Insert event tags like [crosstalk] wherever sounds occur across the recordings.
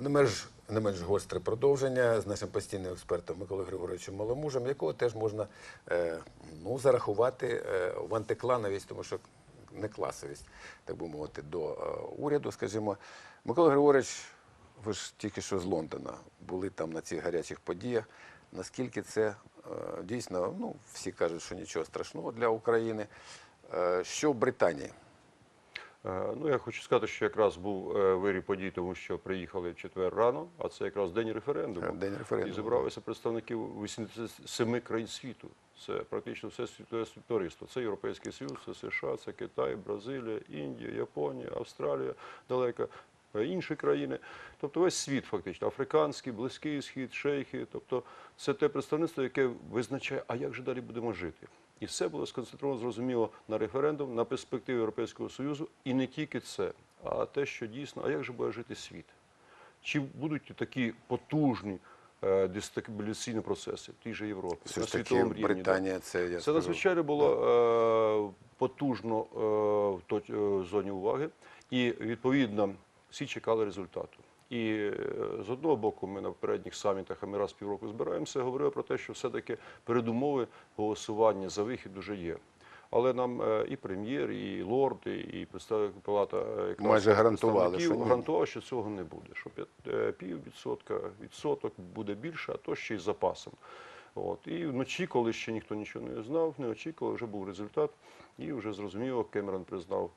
Не менш, не менш гостре продовження з нашим постійним експертом Миколою Григоровичем Маломужем, якого теж можна е, ну, зарахувати е, в антиклановість, тому що не класовість, так би мовити, до е, уряду, скажімо. Микола Григорович, ви ж тільки що з Лондона були там на цих гарячих подіях. Наскільки це дійсно, ну, всі кажуть, що нічого страшного для України. Що в Британії? Е, Ну, я хочу сказати, що якраз був е, вирій подій, тому що приїхали четвер рано, а це якраз день референдуму. Е, день референдуму, І зібралися представники 87 країн світу. Це практично все світове співтовариство. Це Європейський Союз, це США, це Китай, Бразилія, Індія, Японія, Австралія, далека. Інші країни, тобто весь світ фактично, африканський, близький схід, шейхи. Тобто це те представництво, яке визначає, а як же далі будемо жити. І все було сконцентровано зрозуміло на референдум, на перспективі Європейського Союзу, і не тільки це, а те, що дійсно, а як же буде жити світ? Чи будуть такі потужні е, дестабілізаційні процеси в тій же Європі Все на ж таки світовому рівні? Британія це я Це надзвичайно було е, потужно е, в точ- е, в зоні уваги, і відповідно всі чекали результату. І е, з одного боку, ми на попередніх самітах, а ми раз півроку збираємося, говорили про те, що все-таки передумови голосування за вихід уже є. Але нам е, і прем'єр, і лорди, і представник палата е, Майже гарантували, що ні. гарантували, що цього не буде. Що пів відсотка, відсоток буде більше, а то ще й з запасом. От. І вночі, коли ще ніхто нічого не знав, не очікував, вже був результат, і вже зрозуміло, Кемерон признав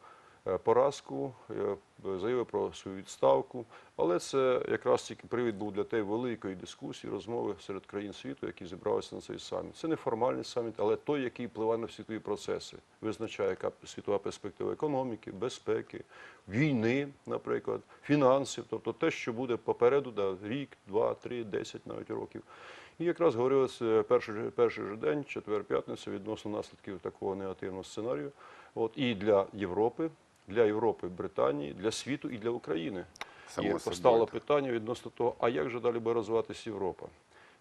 поразку, е, заявив про свою відставку. Але це якраз тільки привід був для тієї великої дискусії, розмови серед країн світу, які зібралися на цей саміт. Це не формальний саміт, але той, який впливає на світові процеси, визначає, яка світова перспектива економіки, безпеки, війни, наприклад, фінансів, тобто те, що буде попереду, да, рік, два, три, десять навіть років. І якраз говорилося перший, перший же день, четвер-п'ятниця, відносно наслідків такого негативного сценарію. От, і для Європи, для Європи, Британії, для світу і для України. Само і постало так. питання відносно того, а як же далі буде розвиватися Європа?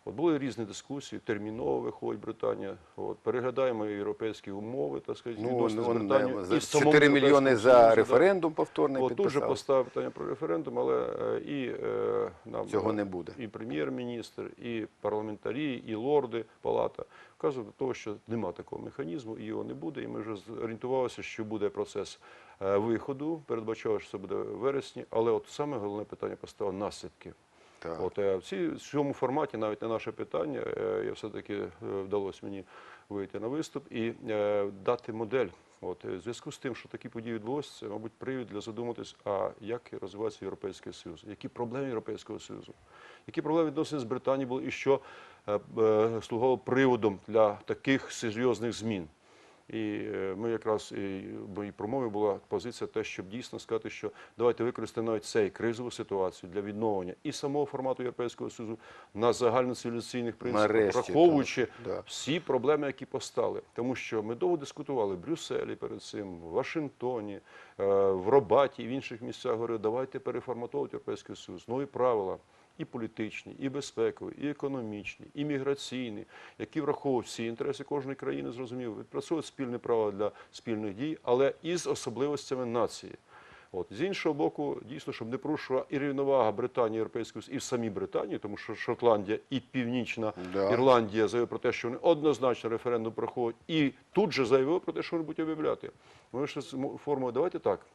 От були різні дискусії, терміново виходить Британія. От переглядаємо європейські умови, так сказати, Ну, відносини з ну, Британією. не, за і 4 мільйони за референдум повторний От тут же поставив питання про референдум, але е, і е, нам Цього е, не буде. і прем'єр-міністр, і парламентарі, і лорди палата вказують до того, що нема такого механізму, і його не буде. І ми вже зорієнтувалися, що буде процес е, виходу. Передбачали, що це буде в вересні, але от саме головне питання поставило наслідки. Так. От е, в ці- в цьому форматі навіть не наше питання. е, Я все-таки е, вдалося мені вийти на виступ і е, дати модель. От е, в зв'язку з тим, що такі події відбулося, це, мабуть, привід для задуматись, а як розвивається Європейський Союз, які проблеми Європейського Союзу, які проблеми відносини з Британією були і що е, е, слугувало приводом для таких серйозних змін. І е, ми якраз і в моїй промові була позиція те, щоб дійсно сказати, що давайте використаємо навіть цей кризову ситуацію для відновлення і самого формату Європейського Союзу на загальноцивілізаційних принципах, Нарешті, враховуючи так, всі проблеми, які постали. Тому що ми довго дискутували в Брюсселі перед цим, в Вашингтоні, е, в Робаті і в інших місцях говорили, давайте переформатовувати Європейський Союз, нові правила. І політичні, і безпекові, і економічні, і міграційні, які враховують всі інтереси кожної країни, зрозуміло, відпрацьовують спільне право для спільних дій, але із особливостями нації. От з іншого боку, дійсно, щоб не порушувала і рівновага Британії, Європейського і в самій Британії, тому що Шотландія і Північна Да. Ірландія заявили про те, що вони однозначно референдум проходять, і тут же заявили про те, що вони будуть об'являти. Ми вийшли з давайте так.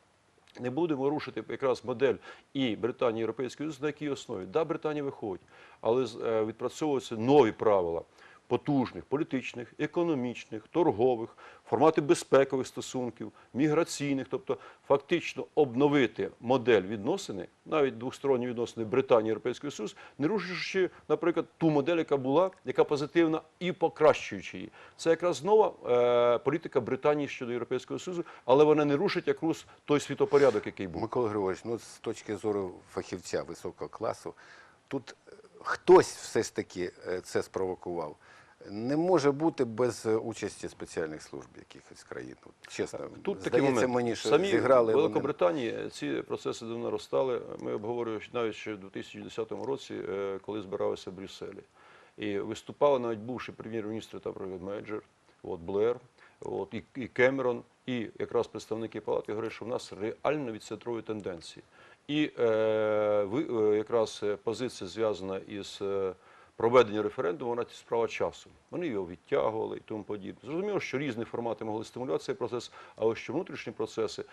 Не будемо рушити якраз модель і Британії, і Європейської Союзу, на якій основі. Да, Британія виходить, але е, відпрацьовуються нові правила потужних політичних, економічних, торгових, формати безпекових стосунків, міграційних, тобто фактично обновити модель відносини, навіть двосторонні відносини Британії і Європейського Союзу, не рушуючи, наприклад, ту модель, яка була, яка позитивна, і покращуючи її. Це якраз нова е, політика Британії щодо Європейського Союзу, але вона не рушить якраз той світопорядок, який був. Микола Григорович, ну з точки зору фахівця високого класу, тут е, хтось все ж таки е, це спровокував. Не може бути без е, участі спеціальних служб якихось країн. От, чесно, Тут такий здається момент. мені, що Самі зіграли в вони. Великобританії ці процеси давно наростали. Ми обговорювали навіть ще в 2010 році, е, коли збиралися в Брюсселі. І виступали навіть бувший прем'єр-міністр та Мейджер, от Блер, от і, і Кемерон, і якраз представники палати говорять, що в нас реально відцентрові тенденції. І е, ви, е, якраз е, позиція зв'язана із е, проведенням референдуму, вона справа часу. Вони його відтягували і тому подібне. Зрозуміло, що різні формати могли стимулювати цей процес, але що внутрішні процеси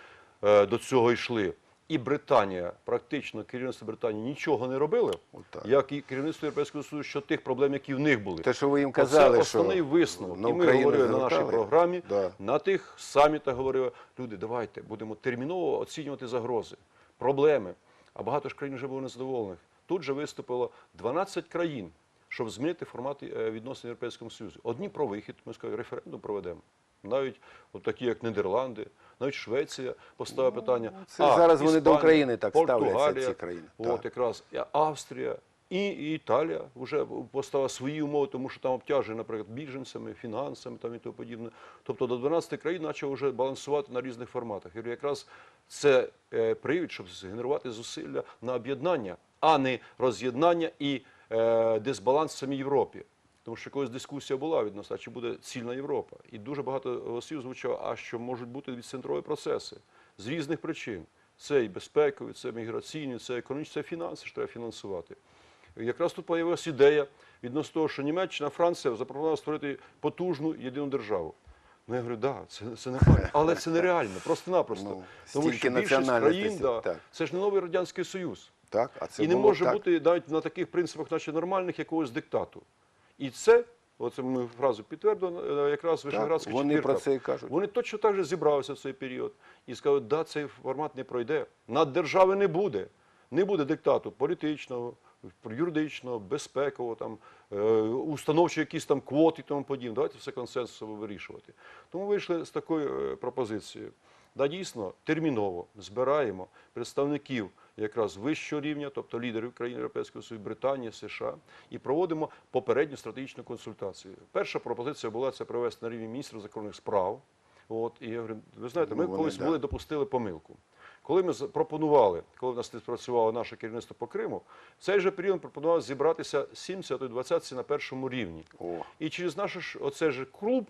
е, до цього йшли. І Британія, практично керівництво Британії нічого не робили, Отак. як і керівництво Європейського Союзу, що тих проблем, які в них були. Те, що ви їм казали, Це що основний висновок. на і ми говорили на нашій програмі, Да. на тих самітах говорили, люди, давайте будемо терміново оцінювати загрози, проблеми. А багато ж країн вже було незадоволених. Тут же виступило 12 країн, щоб змінити формат е, відносин в Європейському Союзі. Одні про вихід, ми сказали, референдум проведемо. Навіть от такі, як Нідерланди, навіть Швеція поставила питання. Ну, це зараз вони до України так ставляться, ці країни. От Так. якраз Австрія і і Італія вже поставила свої умови, тому що там обтяжені, наприклад, біженцями, фінансами там і тому подібне. Тобто до 12 країн почав вже балансувати на різних форматах. І якраз це е, привід, щоб згенерувати зусилля на об'єднання, а не роз'єднання і дисбаланс в самій Європі. Тому що якась дискусія була відносно, а чи буде цільна Європа. І дуже багато голосів звучало, а що можуть бути відцентрові процеси з різних причин. Це і безпекові, це міграційні, це економічні, це фінанси, що треба фінансувати. І якраз тут з'явилася ідея відносно того, що Німеччина, Франція запропонувала створити потужну єдину державу. Ну, я говорю, да, це, це нормально, але це нереально, просто-напросто. Ну, Тому що більшість країн, да, так. це ж не новий Радянський Союз. Так, а це і не було може так. бути навіть на таких принципах, наче нормальних, якогось диктату. І це, оце ми фразу підтвердили, якраз Вишеградська вони четвірка. про це і кажуть. Вони точно так же зібралися в цей період і сказали, да, цей формат не пройде. Над держави не буде. Не буде диктату політичного, юридичного, безпекового, там, е, установчі якісь там квоти і тому подібне. Давайте все консенсусово вирішувати. Тому вийшли з такою е, пропозицією. Да, дійсно, терміново збираємо представників якраз вищого рівня, тобто лідерів країн Європейського Союзу, Британії, США, і проводимо попередню стратегічну консультацію. Перша пропозиція була це провести на рівні міністрів закордонних справ. От, і я говорю, ви знаєте, ми Ну, вони, колись да. були допустили помилку. Коли ми запропонували, коли в нас не спрацювало наше керівництво по Криму, в цей же період пропонував зібратися 70 і 20 на першому рівні. О. І через наш оцей же клуб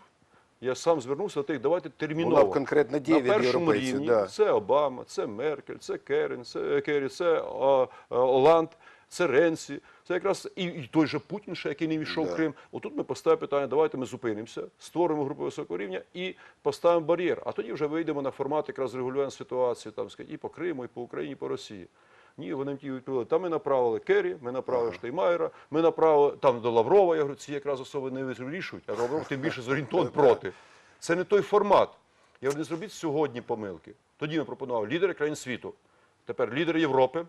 я сам звернувся до тих, давайте терміново. Була б конкретна дія на першому європейців, рівні. да. Це Обама, це Меркель, це Керін, це Керрі, це о, о, Оланд, це Ренсі. Це якраз і, і той же Путін, ще, який не війшов Да. в Крим. Отут ми поставимо питання, давайте ми зупинимося, створимо групу високого рівня і поставимо бар'єр. А тоді вже вийдемо на формат якраз регулювання ситуації там, і по Криму, і по Україні, і по Росії. Ні, вони ті відповіли. Там ми направили Керрі, ми направили Штеймаєра, ми направили там до Лаврова. Я говорю, ці якраз особи не вирішують, а Лавров тим більше зорієнтований проти. Це не той формат. Я говорю, не зробіть сьогодні помилки. Тоді ми пропонували лідери країн світу. Тепер лідери Європи,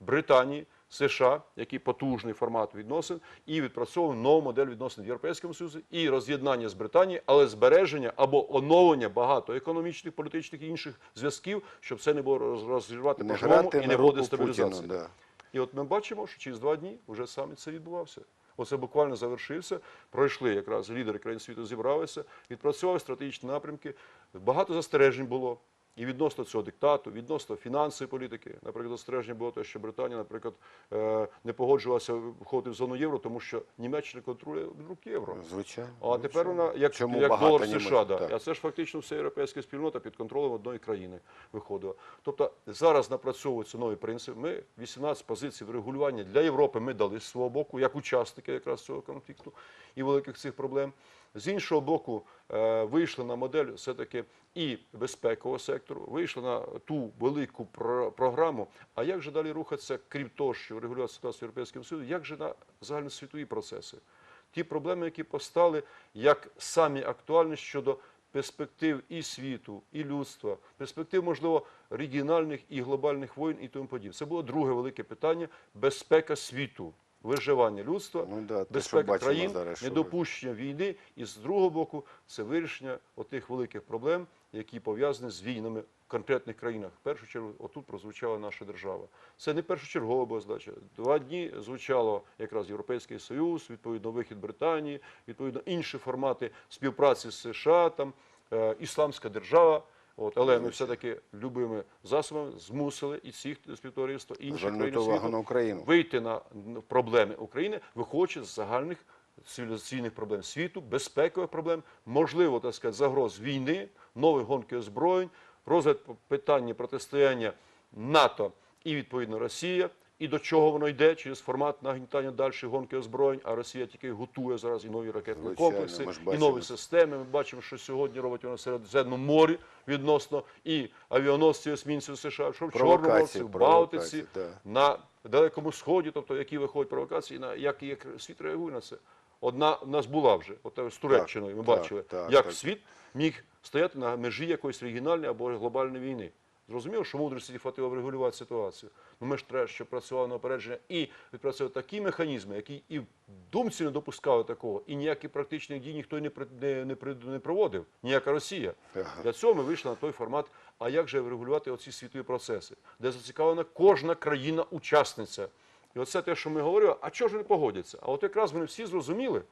Британії, США, який потужний формат відносин, і відпрацьовуємо нову модель відносин в Європейському Союзі і роз'єднання з Британією, але збереження або оновлення багато економічних, політичних і інших зв'язків, щоб це не було роз- розірвати по жовому і не було руку дестабілізації. Путіну, да. І от ми бачимо, що через два дні вже саміт це відбувався. Оце буквально завершився. Пройшли якраз лідери країн світу зібралися, відпрацювали стратегічні напрямки. Багато застережень було. І відносно цього диктату, відносно фінансової політики, наприклад, застереження було те, що Британія, наприклад, е, не погоджувалася входити в зону євро, тому що Німеччина контролює друг євро. Звичайно. А тепер вона як, Чому як долар США, да. А це ж фактично вся європейська спільнота під контролем одної країни виходила. Тобто зараз напрацьовується новий принцип. Ми 18 позицій врегулювання для Європи ми дали з свого боку, як учасники якраз цього конфлікту і великих цих проблем. З іншого боку, е, вийшли на модель все-таки і безпекового сектору, вийшли на ту велику про- програму. А як же далі рухатися, крім того, що регулювати ситуацію в Європейському Союзі, як же на загальносвітові процеси? Ті проблеми, які постали, як самі актуальні щодо перспектив і світу, і людства, перспектив, можливо, регіональних і глобальних воєн і тому подібне. Це було друге велике питання безпека світу, виживання людства, Ну да, безпека бачимо країн, зараз, недопущення війни. І з другого боку, це вирішення отих великих проблем, які пов'язані з війнами в конкретних країнах. В першу чергу, отут прозвучала наша держава. Це не першочергова була задача. Два дні звучало якраз Європейський Союз, відповідно, вихід Британії, відповідно, інші формати співпраці з США, там, е, Ісламська держава. От, але ми все-таки любими засобами змусили і цих співтовариства, і інших країн світу вийти на проблеми України, виходячи з загальних цивілізаційних проблем світу, безпекових проблем, можливо, так сказати, загроз війни, нових гонки озброєнь, розгляд питання протистояння НАТО і відповідно Росія. І до чого воно йде через формат нагнітання далі гонки озброєнь, а Росія тільки готує зараз і нові ракетні Звичайно, комплекси, і нові системи. Ми бачимо, що сьогодні робить вона Середземному морі відносно і авіаносців есмінців США, що в Чорному морці, в Балтиці, да. на Далекому Сході, тобто які виходять провокації, на як, як світ реагує на це. Одна в нас була вже, от з Туреччиною. Ми так, бачили, так, як так. світ міг стояти на межі якоїсь регіональної або глобальної війни. Зрозуміло, що мудрості хватило врегулювати ситуацію. Ну ми ж треба, щоб працювало на опередження і відпрацьовувати такі механізми, які і в думці не допускали такого, і ніяких практичних дій ніхто не, не, не, не проводив, ніяка Росія. Ага. Для цього ми вийшли на той формат. А як же врегулювати оці світові процеси, де зацікавлена кожна країна-учасниця? І оце те, що ми говорили, а чого ж не погодяться? А от якраз вони всі зрозуміли.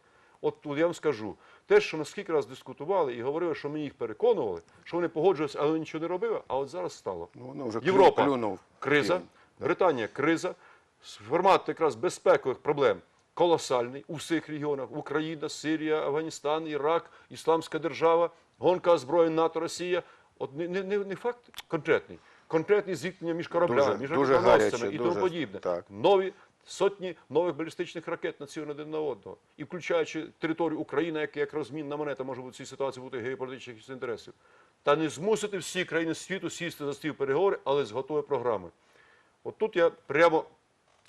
От тут я вам скажу, те, що ми скільки раз дискутували і говорили, що ми їх переконували, що вони погоджувалися, але нічого не робили, а от зараз стало. Ну, воно вже Європа клюнув. криза, Британія криза, формат якраз безпекових проблем колосальний у всіх регіонах: Україна, Сирія, Афганістан, Ірак, Ісламська держава, гонка озброєнь НАТО, Росія. От не, не, не, факт конкретний, конкретні зіткнення між кораблями, Дуже- між дуже і тому подібне. так. Нові сотні нових балістичних ракет націлені один на одного, і включаючи територію України, як, як розмінна монета може бути в цій ситуації бути геополітичних інтересів. Та не змусити всі країни світу сісти за стіл переговори, але з готової програми. От тут я прямо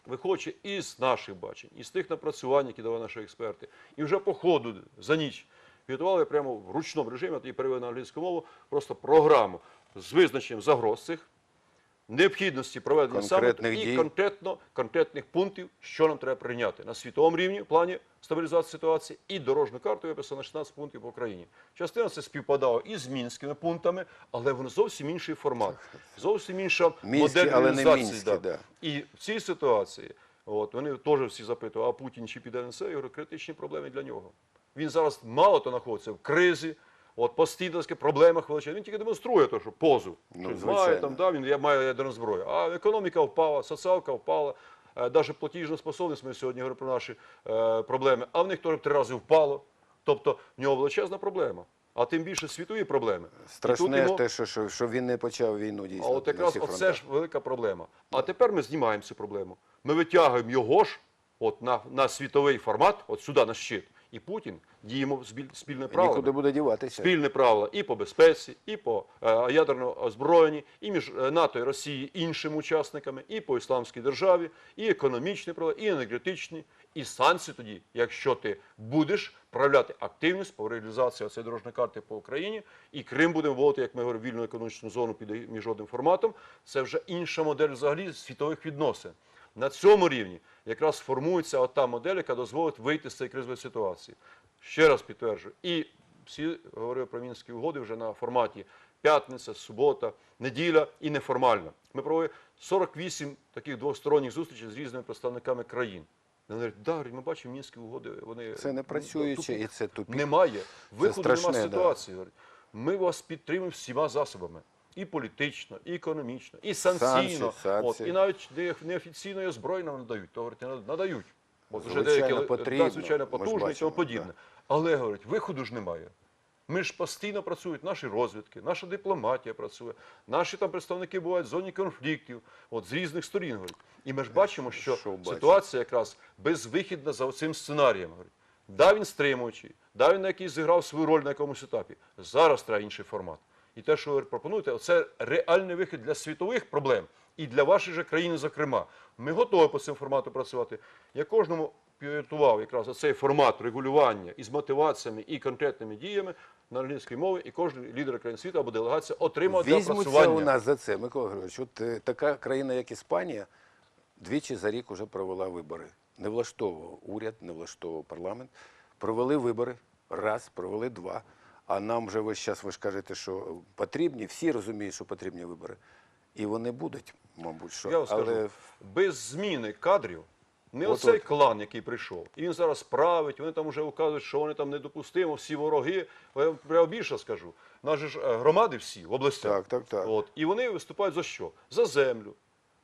виходячи із наших бачень, із тих напрацювань, які давали наші експерти, і вже по ходу за ніч підготували прямо в ручному режимі, і перевели на англійську мову, просто програму з визначенням загроз цих, необхідності проведення саміту і дій. конкретно конкретних пунктів, що нам треба прийняти на світовому рівні в плані стабілізації ситуації, і дорожню карту виписано на 16 пунктів по Україні. Частина це співпадало і з мінськими пунктами, але воно зовсім інший формат, зовсім інша модель реалізації. мінські, да. І в цій ситуації, от вони теж всі запитували, а Путін чи піде на це? Я говорю, критичні проблеми для нього. Він зараз мало то знаходиться в кризі, от постійно таки проблемах величезних. Він тільки демонструє те, що позу. Ну, Щось має там, да, він має ядерну зброю. А економіка впала, соціалка впала. Навіть платіжна способність, ми сьогодні говоримо про наші е, проблеми, а в них теж три рази впало. Тобто в нього величезна проблема. А тим більше світові проблеми. Страшне йому- те, що, що, що він не почав війну дійсно. а от якраз фронтах. ж велика проблема. А тепер ми знімаємо цю проблему. Ми витягуємо його ж от на, на світовий формат, от сюди на щит. І Путін діємо спільне правило. Нікуди буде діватися. Спільне правило і по безпеці, і по е, ядерному озброєнні, і між е, НАТО і Росією іншими учасниками, і по ісламській державі, і економічні правила, і енергетичні, і санкції тоді, якщо ти будеш проявляти активність по реалізації цієї дорожньої карти по Україні, і Крим будемо вводити, як ми говоримо, вільну економічну зону під міжнародним форматом, це вже інша модель взагалі світових відносин. На цьому рівні якраз формується ота модель, яка дозволить вийти з цієї кризової ситуації. Ще раз підтверджую, і всі говорили про мінські угоди вже на форматі п'ятниця, субота, неділя і неформальна. Ми провели 48 таких двосторонніх зустрічей з різними представниками країн. Вони говорять, да, ми бачимо мінські угоди, вони Це не ну, працююче і це тупік. Немає. Виходу немає ситуації. Ми вас підтримуємо всіма засобами. І політично, і економічно, і санкційно. Санкції, санкції. От, і навіть не- неофіційно і озброєння надають. То говорить, нада- надають. От вже деякі потрібно. звичайно потужні і тому подібне. Але говорять, виходу ж немає. Ми ж постійно працюють наші розвідки, наша дипломатія працює, наші там представники бувають в зоні конфліктів, от з різних сторін. Говорять. І ми ж бачимо, що що ситуація якраз безвихідна за цим сценарієм. Говорять. Да, він стримуючий, да, він на якийсь зіграв свою роль на якомусь етапі. Зараз треба інший формат. І те, що ви пропонуєте, це реальний вихід для світових проблем і для вашої же країни, зокрема. Ми готові по цьому формату працювати. Я кожному підготував якраз цей формат регулювання із мотиваціями і конкретними діями на англійській мові, і кожен лідер країн світу або делегація отримав для Візьмуться у нас за це, Микола Григорович. От е, така країна, як Іспанія, двічі за рік вже провела вибори. Не влаштовував уряд, не влаштовував парламент. Провели вибори, раз, провели два. А нам вже весь час ви ж кажете, що потрібні, всі розуміють, що потрібні вибори. І вони будуть, мабуть, що. Я вам скажу, Але без зміни кадрів, не От оцей от. клан, який прийшов, і він зараз править, вони там вже указують, що вони там недопустимо, всі вороги. Я більше скажу. Же ж е, громади всі в областях. Так, так, так. От, і вони виступають за що? За землю.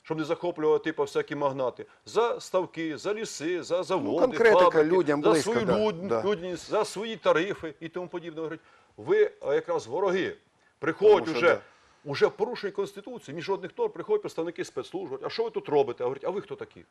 Щоб не захоплювати типу, всякі магнати, за ставки, за ліси, за заводи, Ну, фабрики, людям за свою да, люд- да. людяність, за свої тарифи і тому подібне. Говорять, ви якраз вороги. Приходять Тому уже да. уже в порушенні Конституції, міжнародних норм приходять представники спецслужб, а що ви тут робите? А говорять, а ви хто такі?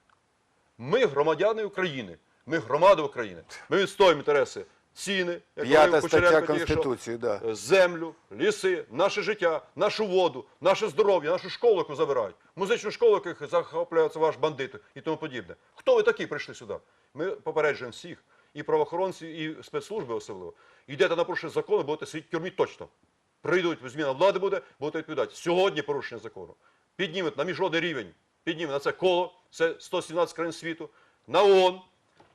Ми громадяни України, ми громада України. Ми відстоюємо інтереси ціни, як говорив Кучеренко Конституції, да. е, землю, ліси, наше життя, нашу воду, наше здоров'я, нашу школу, яку забирають, музичну школу, яких захопляється ваш бандит і тому подібне. Хто ви такі прийшли сюди? Ми попереджуємо всіх, і правоохоронці, і спецслужби особливо. Йдете на порушення закону, будете сидіти в тюрмі точно. Прийдуть, зміна влади буде, будете відповідати. Сьогодні порушення закону. Піднімуть на міжнародний рівень, піднімуть на це коло, це 117 країн світу, на ООН,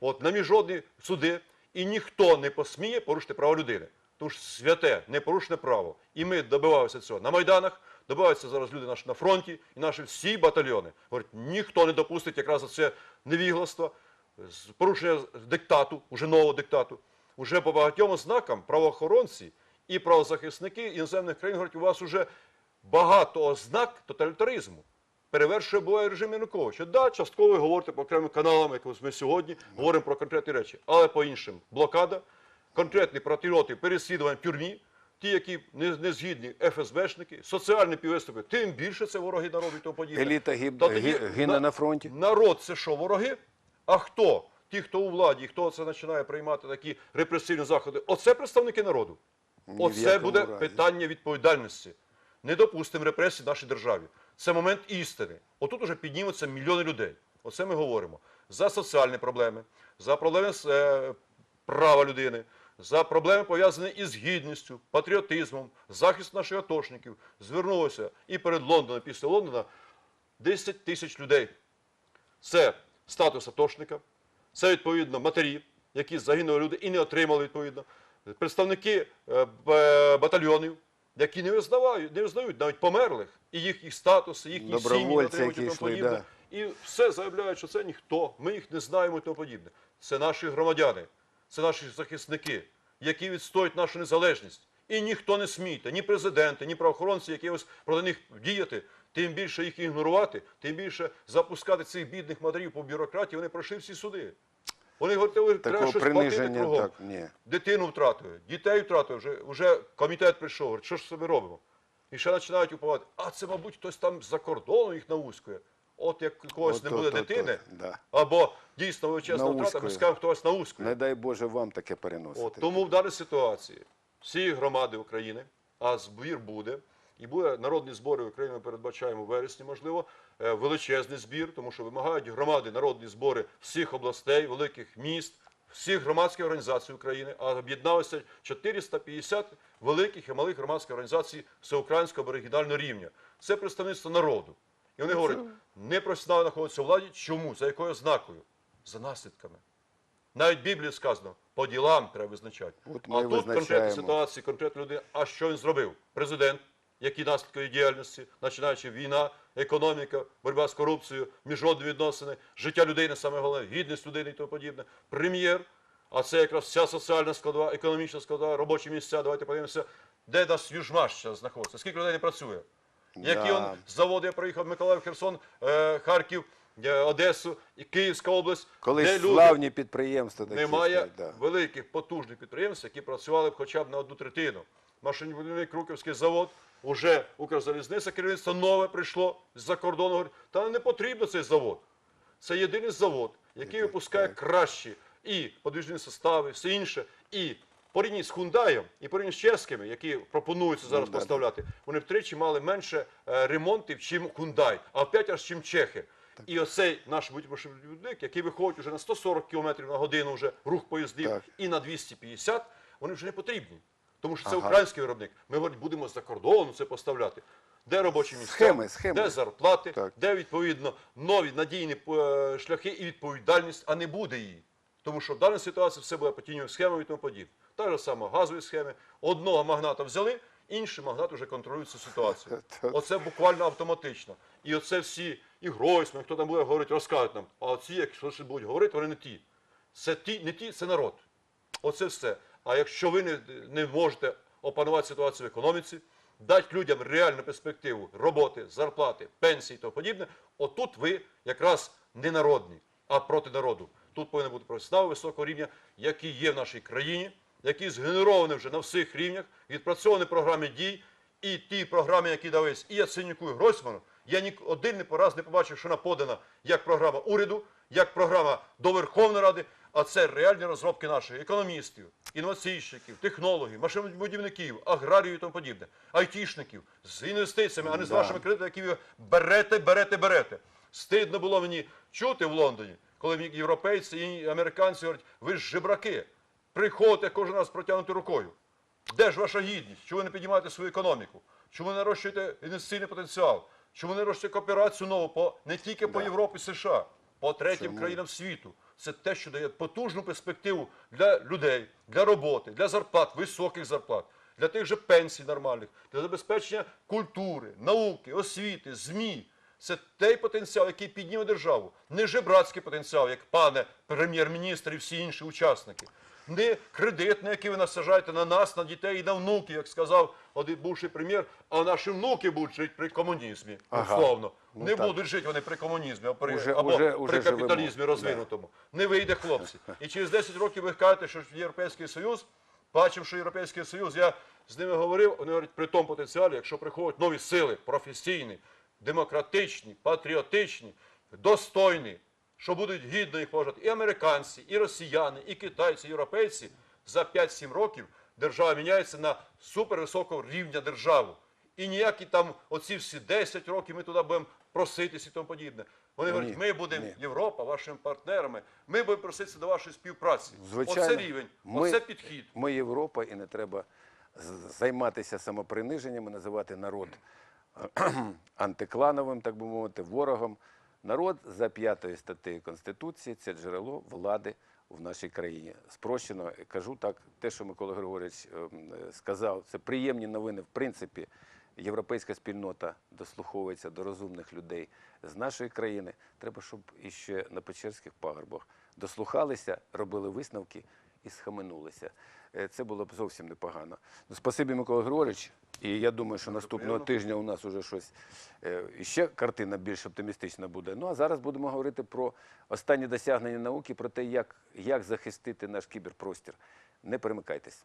от, на міжнародні суди, і ніхто не посміє порушити право людини. Тому що святе, непорушне право. І ми добивалися цього на Майданах, добиваються зараз люди наші на фронті, і наші всі батальйони. Говорять, ніхто не допустить якраз це невігластво, порушення диктату, уже нового диктату. Уже по багатьом ознакам правоохоронці і правозахисники іноземних країн говорять, у вас уже багато ознак тоталітаризму. Перевершує буває режим Януковича. Да, частково ви говорите по окремим каналам, як ми сьогодні говоримо про конкретні речі, але по іншим блокада, конкретні патріоти переслідування в тюрмі, ті, які не, не згідні ФСБшники, соціальні піввиступи, тим більше це вороги народу і тому подібне. Еліта гиб- Та гине на фронті. Народ це що, вороги? А хто? Ті, хто у владі, хто це починає приймати такі репресивні заходи, оце представники народу. Ні Оце буде разі. питання відповідальності. Не допустимо репресій в нашій державі. Це момент істини. Отут уже піднімуться мільйони людей. Оце ми говоримо. За соціальні проблеми, за проблеми е, права людини, за проблеми пов'язані із гідністю, патріотизмом, захист наших атошників. Звернулося і перед Лондоном, і після Лондона 10 тисяч людей. Це статус атошника, це відповідно матері, які загинули люди і не отримали відповідно. Представники е, батальйонів, які не визнають, не визнають навіть померлих, і їх, їх статус, їхні сім'ї Добровольці, отримують і які тому йшли, подібне. І все заявляють, що це ніхто, ми їх не знаємо і тому подібне. Це наші громадяни, це наші захисники, які відстоюють нашу незалежність. І ніхто не смійте, ні президенти, ні правоохоронці, які ось проти них діяти, тим більше їх ігнорувати, тим більше запускати цих бідних матерів по бюрократії, вони пройшли всі суди. Вони «Ой, треба щось платити кругом. так, ні. Дитину втратили, дітей втратили, вже, вже комітет прийшов, говорить, що ж це ми робимо? І ще починають уповати, а це, мабуть, хтось там з-за кордону їх науськує. От як у когось От, не буде от, от, дитини, да. або дійсно величезна втрата, ми скажемо, хтось науськує. Не дай Боже вам таке переносити. От, тому в даній ситуації всі громади України, а збір буде, і буде народні збори України, ми передбачаємо в вересні, можливо, величезний збір, тому що вимагають громади народні збори всіх областей, великих міст, всіх громадських організацій України, а об'єдналося 450 великих і малих громадських організацій всеукраїнського або регіонального рівня. Це представництво народу. І вони говорять, непрофесіонали знаходяться у владі. Чому? За якою ознакою? За наслідками. Навіть в Біблії сказано, по ділам треба визначати. От а тут конкретні визначаємо. ситуації, конкретна людина. А що він зробив? Президент, які наслідки її діяльності, починаючи війна, економіка, боротьба з корупцією, міжнародні відносини, життя людини, саме головне, гідність людини і тому подібне. Прем'єр, а це якраз вся соціальна складова, економічна складова, робочі місця. Давайте подивимося, де наш Южмаш зараз знаходиться, скільки людей не працює. Які Да. он заводи, я проїхав Миколаїв, Херсон, е, Харків, е, Одесу і Київська область, Колись де люди славні підприємства такі немає да. великих потужних підприємств, які працювали б хоча б на одну третину. Машинобудівний Круківський завод, уже Укрзалізниця, керівництво нове прийшло з-за кордону. Говорить, та не потрібно цей завод. Це єдиний завод, який випускає кращі і подвижні состави, все інше. І порівняно з Хундаєм і порівняно з чеськими, які пропонуються зараз поставляти, вони втричі мали менше е, ремонтів, чим Хундай, а в п'ять разів, чим чехи. І оцей наш будівник, який виходить вже на 140 км на годину вже рух поїздів Так. і на 250, вони вже не потрібні. Тому що це Ага. український виробник. Ми будемо з-за кордону це поставляти. Де робочі місця, Схеми, схеми. де зарплати, Так. де відповідно нові надійні е, шляхи і відповідальність, а не буде її. Тому що в даній ситуації все буде по тіньовим схемам і тому подібне. Так же саме газові схеми. Одного магната взяли, інший магнат вже контролює цю ситуацію. [laughs] Оце буквально автоматично. І оце всі, і Гройсман, хто там буде говорити, розкажуть нам. А оці, якщо ще будуть говорити, вони не ті. Це ті, не ті, це народ. Оце все. А якщо ви не, не можете опанувати ситуацію в економіці, дати людям реальну перспективу роботи, зарплати, пенсії і тому подібне, отут ви якраз не народні, а проти народу. Тут повинен бути професіонал високого рівня, який є в нашій країні, який згенерований вже на всіх рівнях, відпрацьовані програми дій і ті програми, які дались і Яценюку, і Гройсману, я ні один не раз не побачив, що вона подана як програма уряду, як програма до Верховної Ради, а це реальні розробки наших економістів, інноваційщиків, технологів, машинобудівників, аграріїв і тому подібне, айтішників з інвестиціями, а не з вашими кредитами, які ви берете, берете, берете. Стидно було мені чути в Лондоні, коли мені європейці і американці говорять, ви ж жебраки, приходите кожен раз з протягнутою рукою. Де ж ваша гідність? Чому ви не піднімаєте свою економіку? Чому ви не нарощуєте інвестиційний потенціал? Чому ви не нарощуєте кооперацію нову по не тільки по Європі, США, по третім країнам світу? Це те, що дає потужну перспективу для людей, для роботи, для зарплат, високих зарплат, для тих же пенсій нормальних, для забезпечення культури, науки, освіти, ЗМІ. Це той потенціал, який підніме державу. Не жебрацький потенціал, як пане прем'єр-міністр і всі інші учасники. Не кредитний, який ви насаджаєте на нас, на дітей і на внуків, як сказав один бувший прем'єр, а наші внуки будуть жити при комунізмі. Ага. Ну, не так. будуть жити вони при комунізмі, а при, Уже- або уже- при уже капіталізмі живемо. розвинутому. Не вийде, хлопці. І через 10 років ви кажете, що Європейський Союз, бачивши Європейський Союз, я з ними говорив, вони говорять, при тому потенціалі, якщо приходять нові сили, професійні, демократичні, патріотичні, достойні, що будуть гідно їх поважати і американці, і росіяни, і китайці, і європейці, за 5-7 років держава міняється на супервисокого рівня державу. І ніякі там оці всі 10 років ми туди будемо проситись і тому подібне. Вони Ні, говорять, ми будемо ні. Європа, вашими партнерами, ми будемо проситися до вашої співпраці. Звичайно, Оце рівень, ми- оце підхід. Ми Європа, і не треба займатися самоприниженням і називати народ антиклановим, так би мовити, ворогом. Народ за п'ятою статтею Конституції це джерело влади в нашій країні. Спрощено кажу так, те, що Микола Григорович ем, е, сказав, це приємні новини. В принципі, європейська спільнота дослуховується до розумних людей з нашої країни. Треба, щоб іще на Печерських пагорбах дослухалися, робили висновки і схаменулися. Е, Це було б зовсім непогано. Ну, спасибі, Микола Григорович. І я думаю, що наступного тижня у нас уже щось е, іще картина більш оптимістична буде. Ну а зараз будемо говорити про останні досягнення науки, про те, як, як захистити наш кіберпростір. Не перемикайтесь.